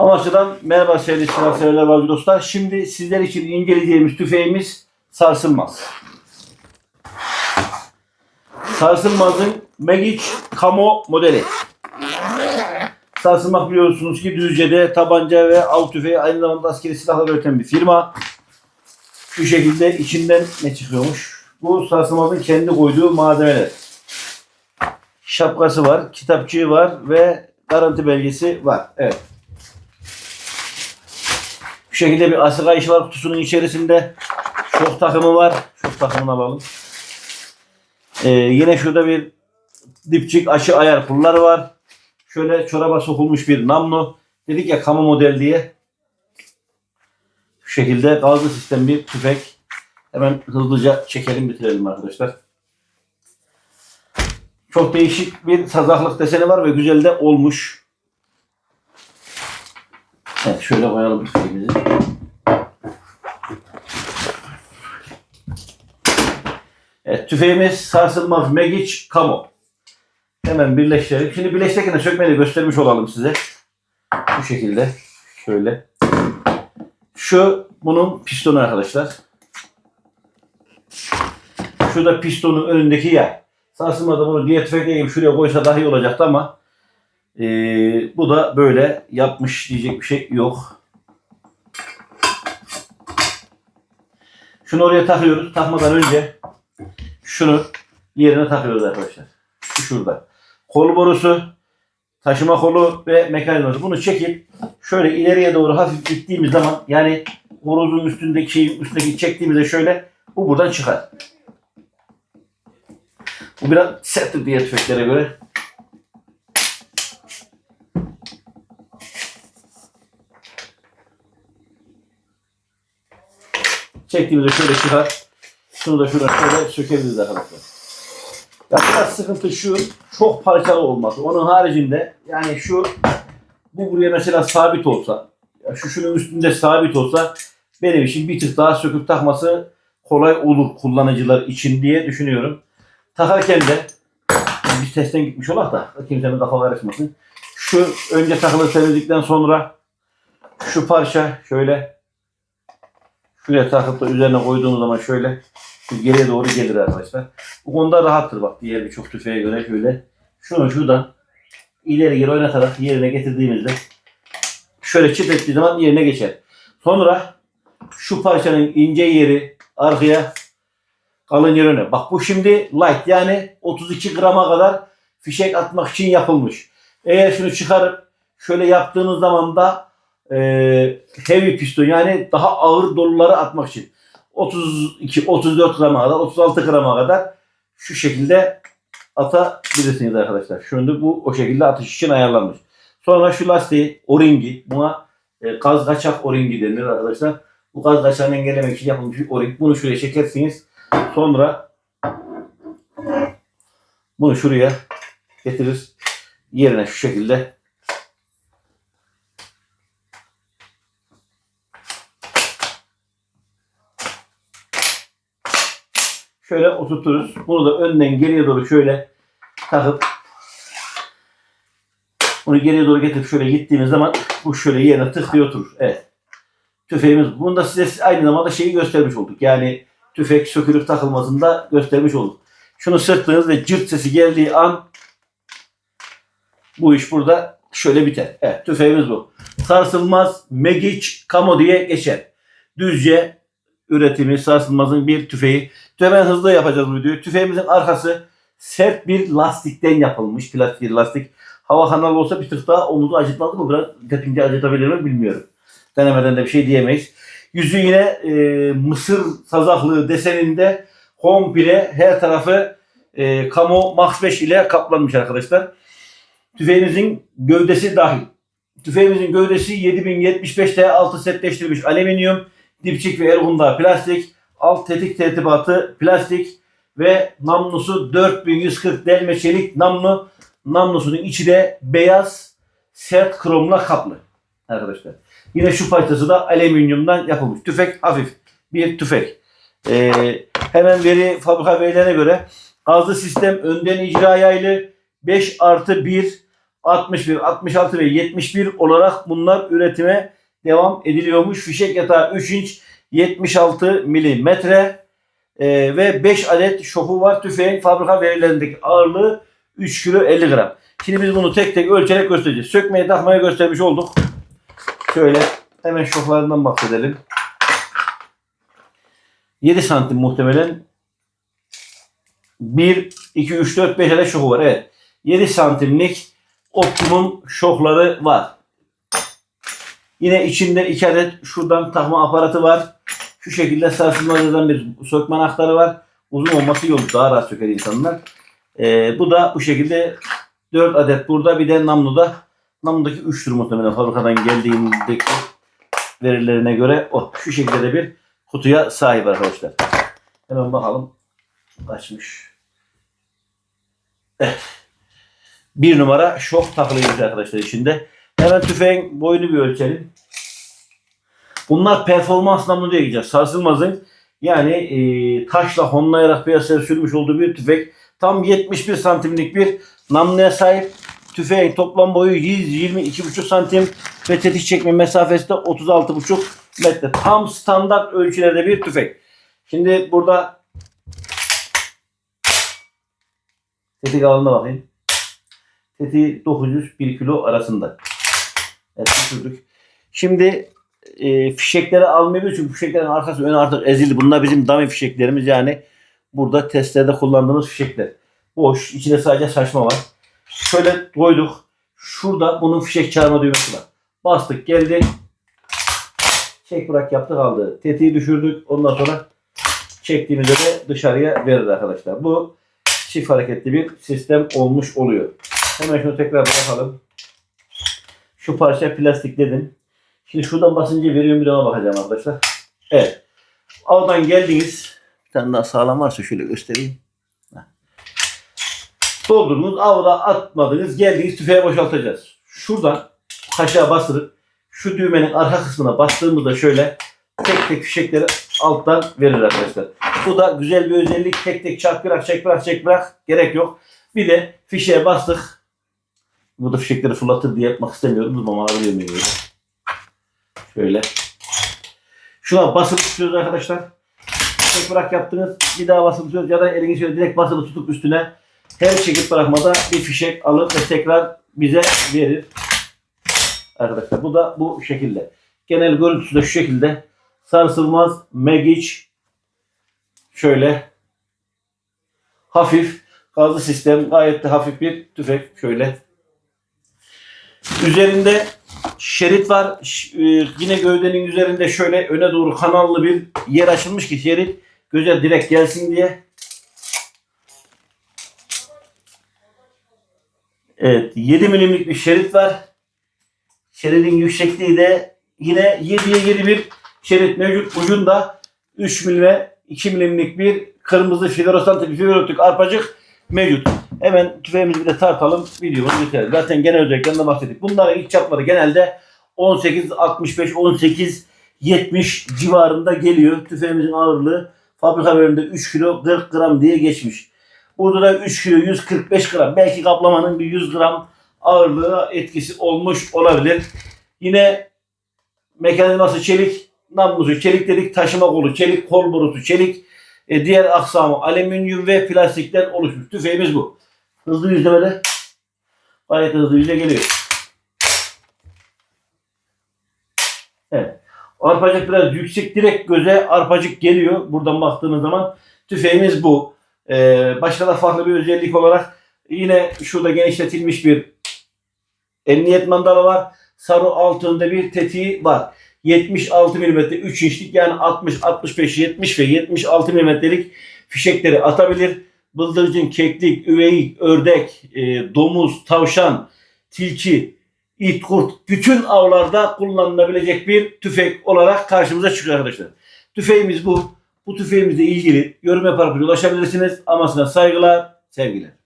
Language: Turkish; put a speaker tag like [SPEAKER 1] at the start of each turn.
[SPEAKER 1] Amasya'dan merhaba sevgili silah severler bazı dostlar. Şimdi sizler için inceleyeceğimiz tüfeğimiz sarsılmaz. Sarsılmaz'ın Magic Camo modeli. Sarsılmaz biliyorsunuz ki Düzce'de tabanca ve av tüfeği aynı zamanda askeri silahlar üreten bir firma. Şu şekilde içinden ne çıkıyormuş? Bu Sarsılmaz'ın kendi koyduğu malzemeler. Şapkası var, kitapçığı var ve garanti belgesi var. Evet. Şekilde bir asık işi var kutusunun içerisinde. Şok takımı var. Şok takımını alalım. Ee, yine şurada bir dipçik aşı ayar pulları var. Şöyle çoraba sokulmuş bir namlu. Dedik ya kamu model diye. Şu şekilde gazlı sistem bir tüfek. Hemen hızlıca çekelim bitirelim arkadaşlar. Çok değişik bir sazaklık deseni var ve güzel de olmuş. Şöyle koyalım tüfeğimizi. Evet tüfeğimiz sarsılmaz Magic Camo. Hemen birleştirelim. Şimdi birleştirirken sökmeyi göstermiş olalım size. Bu şekilde. Şöyle. Şu bunun pistonu arkadaşlar. Şurada pistonun önündeki yay. Sarsılmada bunu diğer tüfekle şuraya koysa daha iyi olacaktı ama eee, bu da böyle yapmış diyecek bir şey yok. Şunu oraya takıyoruz. Takmadan önce şunu yerine takıyoruz arkadaşlar. Şu şurada. Kol borusu, taşıma kolu ve mekanizması. Bunu çekip şöyle ileriye doğru hafif ittiğimiz zaman yani horozun üstündeki şeyin üstündeki çektiğimizde şöyle bu buradan çıkar. Bu biraz serttir diğer tüfeklere göre. Çektiğimizde şöyle çıkar. Şunu da şuradan şöyle sökebiliriz arkadaşlar. Ya biraz sıkıntı şu, çok parçalı olması. Onun haricinde yani şu, bu buraya mesela sabit olsa, ya şu şunun üstünde sabit olsa benim için bir tık daha söküp takması kolay olur kullanıcılar için diye düşünüyorum. Takarken de yani biz testten gitmiş olak da kimsenin kafa karışmasın. Şu önce takılı temizlikten sonra şu parça şöyle şuraya takıp da üzerine koyduğumuz zaman şöyle geriye doğru gelir arkadaşlar. Bu konuda rahattır bak diğer birçok tüfeğe göre şöyle. Şunu şuradan ileri geri oynatarak yerine getirdiğimizde şöyle çıt ettiği zaman yerine geçer. Sonra şu parçanın ince yeri arkaya kalın yeri öne. Bak bu şimdi light yani 32 grama kadar fişek atmak için yapılmış. Eğer şunu çıkarıp şöyle yaptığınız zaman da e, heavy piston yani daha ağır doluları atmak için 32 34 grama kadar 36 grama kadar şu şekilde atabilirsiniz arkadaşlar. Şimdi bu o şekilde atış için ayarlanmış. Sonra şu lastiği o-ringi buna e, gaz kaçak o-ringi denir arkadaşlar. Bu gaz kaçağını engellemek için yapılmış bir o-ring. Bunu şuraya çekersiniz. Sonra bunu şuraya getirir. Yerine şu şekilde şöyle oturturuz. Bunu da önden geriye doğru şöyle takıp bunu geriye doğru getirip şöyle gittiğimiz zaman bu şöyle yerine tık diye oturur. Evet. Tüfeğimiz. Bunu da size aynı zamanda şeyi göstermiş olduk. Yani tüfek sökülüp takılmasını da göstermiş olduk. Şunu sırttığınız ve cırt sesi geldiği an bu iş burada şöyle biter. Evet tüfeğimiz bu. Sarsılmaz Megic Camo diye geçer. Düzce üretimi sarsılmazın bir tüfeği. Hemen hızlı yapacağız bu videoyu. Tüfeğimizin arkası sert bir lastikten yapılmış. Plastik bir lastik. Hava kanalı olsa bir tık daha omuzu acıtmaz mı? Biraz tepince acıtabilir mi bilmiyorum. Denemeden de bir şey diyemeyiz. Yüzü yine e, mısır sazaklığı deseninde komple her tarafı e, Camo Max 5 ile kaplanmış arkadaşlar. Tüfeğimizin gövdesi dahil. Tüfeğimizin gövdesi 7075 T6 setleştirilmiş alüminyum, dipçik ve ergunda plastik, alt tetik tertibatı plastik ve namlusu 4140 delme çelik namlu. Namlusunun içi de beyaz sert kromla kaplı arkadaşlar. Yine şu parçası da alüminyumdan yapılmış. Tüfek hafif bir tüfek. Ee, hemen veri fabrika verilerine göre gazlı sistem önden icra yaylı 5 artı 1 61, 66 ve 71 olarak bunlar üretime devam ediliyormuş. Fişek yatağı 3 inç 76 milimetre e, ve 5 adet şoku var. Tüfeğin fabrika verilerindeki ağırlığı 3 kilo 50 gram. Şimdi biz bunu tek tek ölçerek göstereceğiz. Sökmeyi takmayı göstermiş olduk. Şöyle hemen şoklarından bahsedelim. 7 santim muhtemelen 1, 2, 3, 4, 5 adet şoku var. Evet. 7 santimlik optimum şokları var. Yine içinde 2 adet şuradan takma aparatı var. Şu şekilde sarsılmazdan bir sökme anahtarı var. Uzun olması iyi olur. Daha rahat söker insanlar. Ee, bu da bu şekilde 4 adet burada. Bir de namluda. Namludaki 3 tür muhtemelen fabrikadan geldiğindeki verilerine göre o. Şu şekilde de bir kutuya sahip arkadaşlar. Hemen bakalım. Kaçmış. Evet. Bir numara şok takılıymış arkadaşlar içinde. Hemen tüfeğin boyunu bir ölçelim. Bunlar performans namlu diye gideceğiz. Sarsılmazın yani e, taşla honlayarak piyasaya sürmüş olduğu bir tüfek. Tam 71 santimlik bir namluya sahip. Tüfeğin toplam boyu 122,5 santim ve tetik çekme mesafesi de 36,5 metre. Tam standart ölçülerde bir tüfek. Şimdi burada tetik alanına bakayım. Tetiği 900-1 kilo arasında. Evet düşürdük. Şimdi e, fişekleri almayabilir çünkü fişeklerin arkası ön artık ezildi. Bunlar bizim dummy fişeklerimiz yani burada testlerde kullandığımız fişekler. Boş. içinde sadece saçma var. Şöyle koyduk. Şurada bunun fişek çağırma düğmesi var. Bastık geldi. Çek bırak yaptık aldı. Tetiği düşürdük. Ondan sonra çektiğimizde de dışarıya verir arkadaşlar. Bu çift hareketli bir sistem olmuş oluyor. Hemen şunu tekrar bırakalım. Şu parça plastik dedim. Şimdi şuradan basınca veriyorum bir ona bakacağım arkadaşlar. Evet. Avdan geldiniz. Bir tane daha sağlam varsa şöyle göstereyim. Doldurdunuz. Avda atmadınız. Geldiniz tüfeğe boşaltacağız. Şuradan kaşığa bastırıp şu düğmenin arka kısmına bastığımızda şöyle tek tek fişekleri alttan verir arkadaşlar. Bu da güzel bir özellik. Tek tek çak bırak çek bırak çek bırak. Gerek yok. Bir de fişeğe bastık. Burada fişekleri fırlatır diye yapmak istemiyorum. Bu mamaları vermiyor. Şöyle. Şuna basılı tutuyoruz arkadaşlar. Tek bırak yaptınız. Bir daha basılı tutuyoruz ya da elini şöyle direkt basılı tutup üstüne her çekip bırakmada bir fişek alır ve tekrar bize verir. Arkadaşlar bu da bu şekilde. Genel görüntüsü de şu şekilde. Sarsılmaz Magic şöyle hafif gazlı sistem gayet de hafif bir tüfek şöyle. Üzerinde şerit var. E, yine gövdenin üzerinde şöyle öne doğru kanallı bir yer açılmış ki şerit göze direkt gelsin diye. Evet 7 milimlik bir şerit var. Şeridin yüksekliği de yine 7'ye 7 bir şerit mevcut. Ucunda 3 milime 2 milimlik bir kırmızı fluoresant bir fluoresant arpacık mevcut. Hemen tüfeğimizi bir de tartalım. Videomuz biter. Zaten genel özelliklerinden bahsettik. Bunların ilk çapları genelde 18-65, 18-70 civarında geliyor. Tüfeğimizin ağırlığı fabrika veriminde 3 kilo 40 gram diye geçmiş. Burada da 3 kilo 145 gram. Belki kaplamanın bir 100 gram ağırlığı etkisi olmuş olabilir. Yine mekanizması çelik, namlusu çelik dedik, taşıma kolu çelik, kol borusu çelik, e, diğer aksamı alüminyum ve plastikten oluşmuş. Tüfeğimiz bu. Hızlı yüzlemede gayet hızlı yüze geliyor. Evet. Arpacık biraz yüksek direkt göze arpacık geliyor. Buradan baktığınız zaman tüfeğimiz bu. Ee, başka da farklı bir özellik olarak yine şurada genişletilmiş bir emniyet mandalı var. Sarı altında bir tetiği var. 76 mm 3 inçlik yani 60, 65, 70 ve 76 mm'lik fişekleri atabilir. Bıldırcın, keklik, üveyik, ördek, e, domuz, tavşan, tilki, it, kurt bütün avlarda kullanılabilecek bir tüfek olarak karşımıza çıkıyor arkadaşlar. Tüfeğimiz bu. Bu tüfeğimizle ilgili yorum yaparak ulaşabilirsiniz. Amasına saygılar, sevgiler.